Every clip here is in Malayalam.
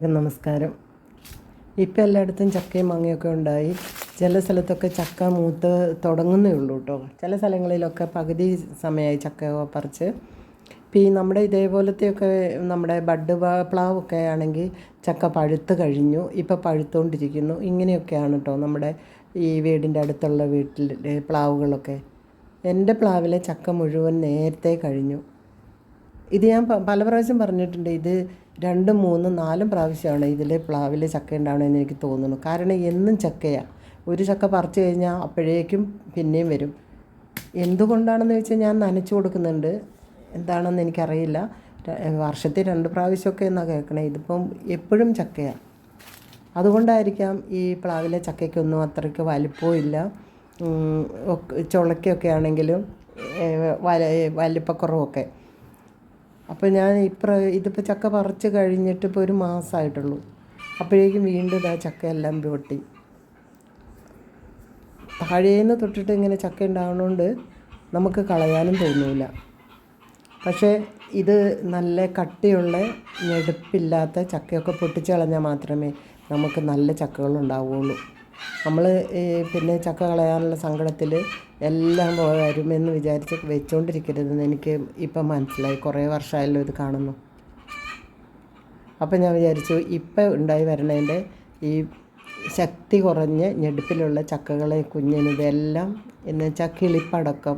നമസ്കാരം. ഇപ്പം എല്ലായിടത്തും ചക്കയും മാങ്ങയൊക്കെ ഉണ്ടായി. ചില സ്ഥലത്തൊക്കെ ചക്ക മൂത്ത് തുടങ്ങുന്നേ ഉള്ളൂ കേട്ടോ. ചില സ്ഥലങ്ങളിലൊക്കെ പകുതി സമയമായി ചക്ക പറിച്ച്. ഇപ്പം ഈ നമ്മുടെ ഇതേപോലത്തെയൊക്കെ നമ്മുടെ ബഡ് പ്ലാവ് പ്ലാവൊക്കെ ആണെങ്കിൽ ചക്ക പഴുത്ത് കഴിഞ്ഞു. ഇപ്പം പഴുത്തുകൊണ്ടിരിക്കുന്നു ഇങ്ങനെയൊക്കെയാണ് കേട്ടോ നമ്മുടെ ഈ വീടിന്റെ അടുത്തുള്ള വീട്ടിൽ പ്ലാവുകളൊക്കെ. എന്റെ പ്ലാവിലെ ചക്ക മുഴുവൻ നേരത്തെ കഴിഞ്ഞു. ഇത് ഞാൻ പല പ്രാവശ്യം പറഞ്ഞിട്ടുണ്ട്. ഇത് രണ്ടും മൂന്നും നാലും പ്രാവശ്യമാണ് ഇതിൽ പ്ലാവിൽ ചക്ക ഉണ്ടാവണമെന്ന് എനിക്ക് തോന്നുന്നു. കാരണം എന്നും ചക്കയാണ് ഒരു ചക്ക പറിച്ചു കഴിഞ്ഞാൽ അപ്പോഴേക്കും പിന്നെയും വരും. എന്തുകൊണ്ടാണെന്ന് വെച്ചാൽ ഞാൻ നനച്ചു കൊടുക്കുന്നുണ്ട്. എന്താണെന്ന് എനിക്കറിയില്ല. വർഷത്തിൽ രണ്ട് പ്രാവശ്യമൊക്കെ എന്നാണ് കേൾക്കണേ. ഇതിപ്പം എപ്പോഴും ചക്കയാണ് അതുകൊണ്ടായിരിക്കാം ഈ പ്ലാവിലെ ചക്കയ്ക്കൊന്നും അത്രയ്ക്ക് ഉം, ചുളയ്ക്കൊക്കെ ആണെങ്കിലും വലിപ്പക്കുറവൊക്കെ. അപ്പോൾ ഞാൻ ഇപ്ര ഇതിപ്പോൾ ചക്ക പറിച്ച് കഴിഞ്ഞിട്ട് ഇപ്പോൾ ഒരു മാസമായിട്ടുള്ളൂ അപ്പോഴേക്കും വീണ്ടും ഇതാ ചക്കയെല്ലാം പൊട്ടി താഴേന്ന് തൊട്ടിട്ട് ഇങ്ങനെ ചക്ക ഉണ്ടാവുന്നതുകൊണ്ട് നമുക്ക് കളയാനും തോന്നില്ല പക്ഷേ ഇത് നല്ല കട്ടിയുള്ള ഞെടുപ്പില്ലാത്ത ചക്കയൊക്കെ പൊട്ടിച്ച് കളഞ്ഞാൽ മാത്രമേ നമുക്ക് നല്ല ചക്കകൾ ഉണ്ടാവുകയുള്ളൂ നമ്മൾ പിന്നെ ചക്ക കളയാനുള്ള സങ്കടത്തിൽ എല്ലാം വരുമെന്ന് വിചാരിച്ച് വെച്ചുകൊണ്ടിരിക്കരുതെന്ന് എനിക്ക് ഇപ്പം മനസ്സിലായി. കുറേ വർഷമായല്ലോ ഇത് കാണുന്നു. അപ്പം ഞാൻ വിചാരിച്ചു ഇപ്പം ഉണ്ടായി വരണതിന്റെ ഈ ശക്തി കുറഞ്ഞ് ഞെടുപ്പിലുള്ള ചക്കകളെ കുഞ്ഞിന് ഇതെല്ലാം എന്ന് വെച്ചാൽ കിളിപ്പടക്കം.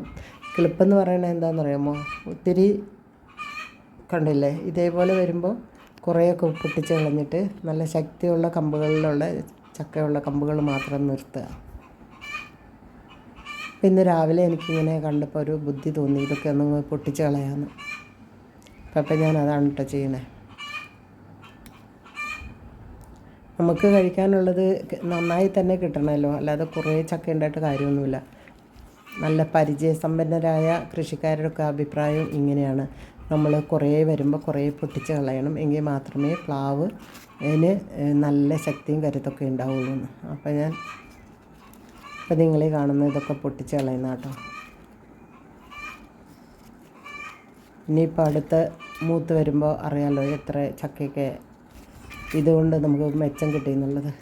കിളിപ്പെന്ന് പറയുന്നത് എന്താണെന്ന് അറിയാമോ ഒത്തിരി കണ്ടില്ലേ? ഇതേപോലെ വരുമ്പോൾ കുറേയൊക്കെ പൊട്ടിച്ച് കളഞ്ഞിട്ട് നല്ല ശക്തിയുള്ള കമ്പുകളിലുള്ള ചക്കയുള്ള കമ്പുകൾ മാത്രം നിർത്തുക. പിന്നെ രാവിലെ എനിക്കിങ്ങനെ കണ്ടപ്പോൾ ഒരു ബുദ്ധി തോന്നി ഇതൊക്കെ ഒന്ന് പൊട്ടിച്ച് കളയാമെന്ന് അപ്പം ഞാൻ അതാണ് കേട്ടോ ചെയ്യണേ. നമുക്ക് കഴിക്കാനുള്ളത് നന്നായി തന്നെ കിട്ടണമല്ലോ അല്ലാതെ കുറേ ചക്ക ഉണ്ടായിട്ട് കാര്യമൊന്നുമില്ല. നല്ല പരിചയസമ്പന്നരായ കൃഷിക്കാരുടെയൊക്കെ അഭിപ്രായം ഇങ്ങനെയാണ്. നമ്മൾ കുറേ വരുമ്പോൾ കുറേ പൊട്ടിച്ച് കളയണം. എങ്കിൽ മാത്രമേ പ്ലാവ് അതിന് നല്ല ശക്തിയും കരുത്തൊക്കെ ഉണ്ടാവുള്ളൂ അപ്പോൾ ഞാൻ ഇപ്പം നിങ്ങൾ കാണുന്ന ഇതൊക്കെ പൊട്ടിച്ച് കളയുന്ന കേട്ടോ. ഇനിയിപ്പോൾ അടുത്ത മൂത്ത് വരുമ്പോൾ അറിയാമല്ലോ എത്ര ചക്കയൊക്കെ ഇതുകൊണ്ട് നമുക്ക് മെച്ചം കിട്ടിയെന്നുള്ളത്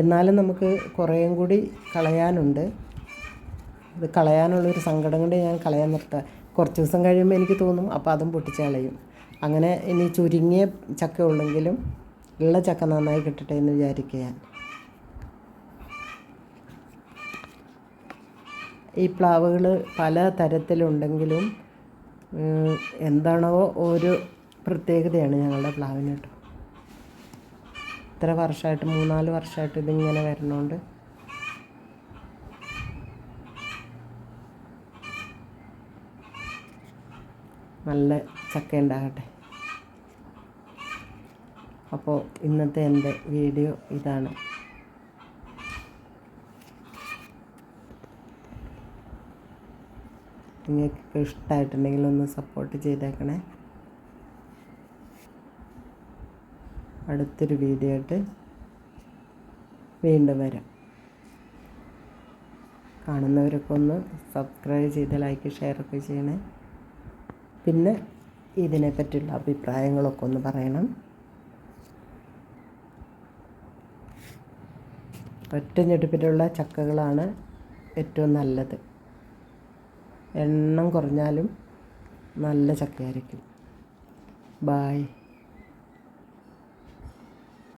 എന്നാലും നമുക്ക് കുറേയും കൂടി കളയാനുണ്ട്. ഇത് കളയാനുള്ളൊരു സങ്കടം കൊണ്ട് ഞാൻ കളയാൻ നിർത്താം. കുറച്ച് ദിവസം കഴിയുമ്പോൾ എനിക്ക് തോന്നും അപ്പോൾ അതും പൊട്ടിച്ച് കളയും. അങ്ങനെ ഇനി ചുരുങ്ങിയ ചക്ക ഉള്ളെങ്കിലും ഉള്ള ചക്ക നന്നായി കിട്ടട്ടെ എന്ന് വിചാരിക്കുക ഞാൻ. ഈ പ്ലാവുകൾ പല തരത്തിലുണ്ടെങ്കിലും എന്താണോ ഒരു പ്രത്യേകതയാണ് ഞങ്ങളുടെ പ്ലാവിന് കേട്ടോ. ഇത്ര വർഷമായിട്ട് മൂന്നാൽ വർഷമായിട്ട് ഇതിങ്ങനെ വരണോണ്ട് നല്ല ചക്ക ഉണ്ടാകട്ടെ. അപ്പോൾ ഇന്നത്തെ എന്റെ വീഡിയോ ഇതാണ്. നിങ്ങൾക്ക് ഇഷ്ടമായിട്ടുണ്ടെങ്കിൽ ഒന്ന് സപ്പോർട്ട് ചെയ്തേക്കണേ. അടുത്തൊരു വീഡിയോ ആയിട്ട് വീണ്ടും വരാം. കാണുന്നവരൊക്കെ ഒന്ന് സബ്സ്ക്രൈബ് ചെയ്ത് ലൈക്ക് ഷെയർ ഒക്കെ ചെയ്യണേ. പിന്നെ ഇതിനെപ്പറ്റിയുള്ള അഭിപ്രായങ്ങളൊക്കെ ഒന്ന് പറയണം. ഒറ്റ ഞെടുപ്പിലുള്ള ചക്കകളാണ് ഏറ്റവും നല്ലത്. എണ്ണം കുറഞ്ഞാലും നല്ല ചക്കയായിരിക്കും. ബായ്